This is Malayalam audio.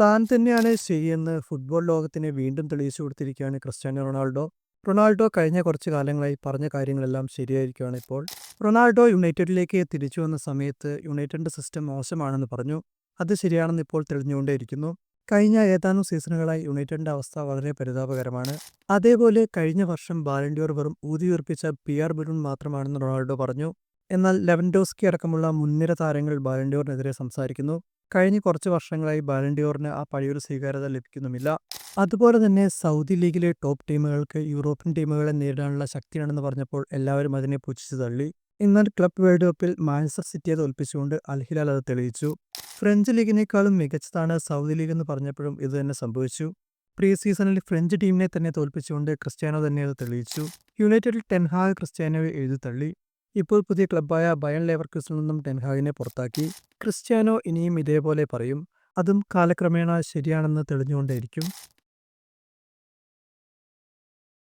താൻ തന്നെയാണ് ചെയ്യുന്ന ഫുട്ബോൾ ലോകത്തിന് വീണ്ടും തെളിയിച്ചു കൊടുത്തിരിക്കുകയാണ് ക്രിസ്ത്യാനോ റൊണാൾഡോ. റൊണാൾഡോ കഴിഞ്ഞ കുറച്ച് കാലങ്ങളായി പറഞ്ഞ കാര്യങ്ങളെല്ലാം ശരിയായിരിക്കുകയാണ് ഇപ്പോൾ. റൊണാൾഡോ യുണൈറ്റഡിലേക്ക് തിരിച്ചു വന്ന സമയത്ത് യുണൈറ്റഡിന്റെ സിസ്റ്റം മോശമാണെന്ന് പറഞ്ഞു. അത് ശരിയാണെന്ന് ഇപ്പോൾ തെളിഞ്ഞുകൊണ്ടേയിരിക്കുന്നു. കഴിഞ്ഞ ഏതാനും സീസണുകളായി യുണൈറ്റഡിന്റെ അവസ്ഥ വളരെ പരിതാപകരമാണ്. അതേപോലെ കഴിഞ്ഞ വർഷം ബാലൻഡിയോർ വെറും ഊതിയുറപ്പിച്ച പി ആർ ബിരുൺ മാത്രമാണെന്ന് റൊണാൾഡോ പറഞ്ഞു. എന്നാൽ ലെവൻഡോസ്കി അടക്കമുള്ള മുൻനിര താരങ്ങൾ ബാലൻഡിയോറിനെതിരെ സംസാരിക്കുന്നു. കഴിഞ്ഞ കുറച്ച് വർഷങ്ങളായി ബാലൻഡിയോറിന് ആ പഴയൊരു സ്വീകാര്യത ലഭിക്കുന്നുമില്ല. അതുപോലെ തന്നെ സൗദി ലീഗിലെ ടോപ്പ് ടീമുകൾക്ക് യൂറോപ്യൻ ടീമുകളെ നേരിടാനുള്ള ശക്തിയാണെന്ന് പറഞ്ഞപ്പോൾ എല്ലാവരും അതിനെ പുച്ഛിച്ചു തള്ളി. എന്നാൽ ക്ലബ് വേൾഡ് കപ്പിൽ മാഞ്ചസ്റ്റർ സിറ്റിയെ തോൽപ്പിച്ചുകൊണ്ട് അൽഹിലാൽ അത് തെളിയിച്ചു. ഫ്രഞ്ച് ലീഗിനേക്കാളും മികച്ചതാണ് സൗദി ലീഗ് എന്ന് പറഞ്ഞപ്പോഴും ഇത് തന്നെ സംഭവിച്ചു. പ്രീ സീസണിൽ ഫ്രഞ്ച് ടീമിനെ തന്നെ തോൽപ്പിച്ചുകൊണ്ട് ക്രിസ്ത്യാനോ തന്നെ അത് തെളിയിച്ചു. യുണൈറ്റഡിൽ ടെൻഹാഗ് ക്രിസ്ത്യാനോയെ എഴുതി തള്ളി. ഇപ്പോൾ പുതിയ ക്ലബ്ബായ ബയൺ ലേവർക്യൂസിൽ നിന്നും ടെൻഹാഗിനെ പുറത്താക്കി. ക്രിസ്ത്യാനോ ഇനിയും ഇതേപോലെ പറയും. അതും കാലക്രമേണ ശരിയാണെന്ന് തെളിഞ്ഞുകൊണ്ടേയിരിക്കും.